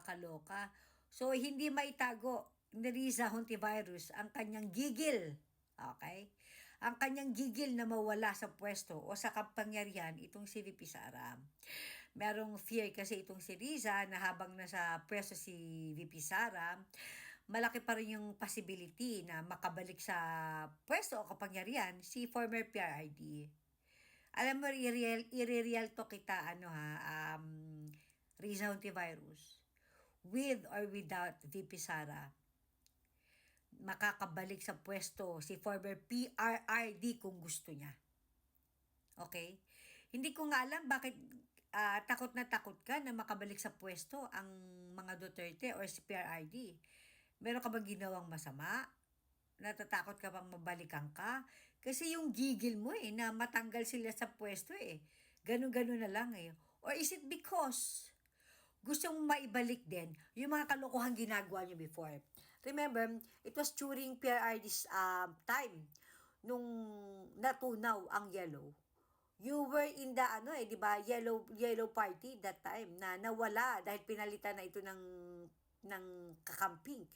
Nakakaloka. So, hindi maitago ni Riza Hontivirus ang kanyang gigil. Okay? Ang kanyang gigil na mawala sa pwesto o sa kapangyarihan itong si VP Sara. Merong fear kasi itong si Riza na habang nasa pwesto si VP Sara, malaki pa rin yung possibility na makabalik sa pwesto o kapangyarihan si former PRID. Alam mo, i-real, i-real to kita, ano ha, um, Riza Hontivirus. With or without VP Sara, makakabalik sa pwesto si former PRRD kung gusto niya. Okay? Hindi ko nga alam bakit ah, takot na takot ka na makabalik sa pwesto ang mga Duterte or si PRRD. Meron ka bang ginawang masama? Natatakot ka bang mabalikan ka? Kasi yung gigil mo eh, na matanggal sila sa pwesto eh. Ganun-ganun na lang eh. Or is it because gusto mong maibalik din yung mga kalokohan ginagawa niyo before. Remember, it was during PRRD's um, time nung natunaw ang yellow. You were in the ano eh, 'di ba? Yellow yellow party that time na nawala dahil pinalitan na ito ng ng kakamping.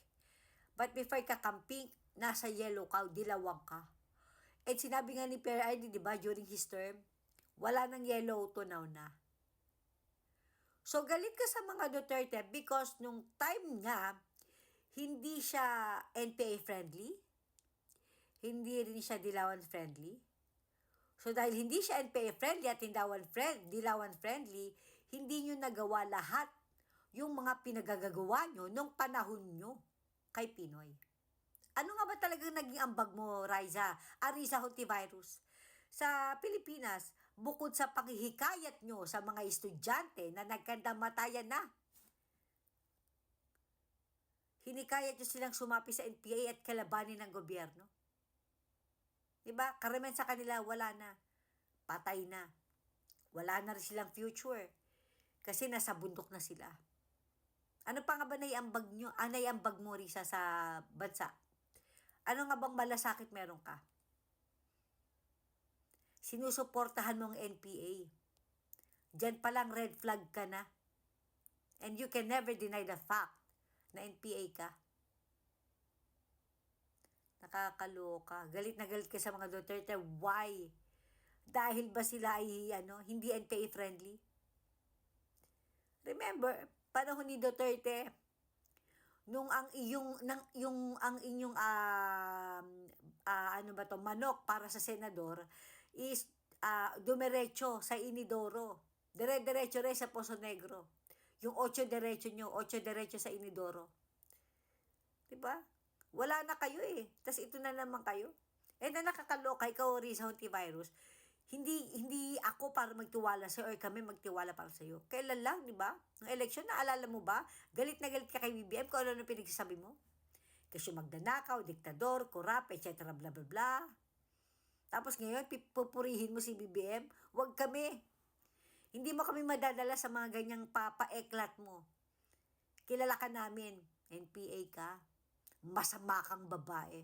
But before kakamping, nasa yellow ka, dilawang ka. At sinabi nga ni PRRD, 'di ba, during his term, wala nang yellow, tunaw na. So, galit ka sa mga Duterte because nung time nga, hindi siya NPA friendly, hindi rin siya dilawan friendly. So, dahil hindi siya NPA friendly at hindawan friend, dilawan friendly, hindi nyo nagawa lahat yung mga pinagagagawa nyo nung panahon nyo kay Pinoy. Ano nga ba talagang naging ambag mo, Riza? Arisa Hontivirus? Sa Pilipinas, bukod sa panghihikayat nyo sa mga estudyante na nagkandamatayan na, hinikayat nyo silang sumapi sa NPA at kalabanin ng gobyerno. Diba? Karamihan sa kanila, wala na. Patay na. Wala na rin silang future. Kasi nasa bundok na sila. Ano pa nga ba naiambag nyo? Ah, naiambag mo, Risa, sa bansa? Ano nga bang malasakit meron ka? Sinusuportahan mo ang NPA. Diyan pa lang red flag ka na. And you can never deny the fact na NPA ka. Nakakaloka. Galit na galit ka sa mga Duterte. Why? Dahil ba sila ay ano, hindi NPA friendly? Remember, panahon ni Duterte, nung ang iyong nang yung ang inyong uh, uh, ano ba to manok para sa senador is uh, dumiretso sa Inidoro. Dire-diretso rin sa Poso Negro. Yung 8 diretso nyo, 8 diretso sa Inidoro. 'Di ba? Wala na kayo eh. Tapos ito na naman kayo. Eh na nakakaloka ikaw Risa Virus. Hindi hindi ako para magtiwala sa or kami magtiwala para sa iyo. Kailan lang, 'di ba? Ng election naalala mo ba? Galit na galit ka kay BBM kung ano na pinagsasabi mo. Kasi magdanakaw, diktador, korap, etc. bla bla bla. Tapos ngayon, pupurihin mo si BBM, wag kami. Hindi mo kami madadala sa mga ganyang papaeklat mo. Kilala ka namin, NPA ka, masama kang babae.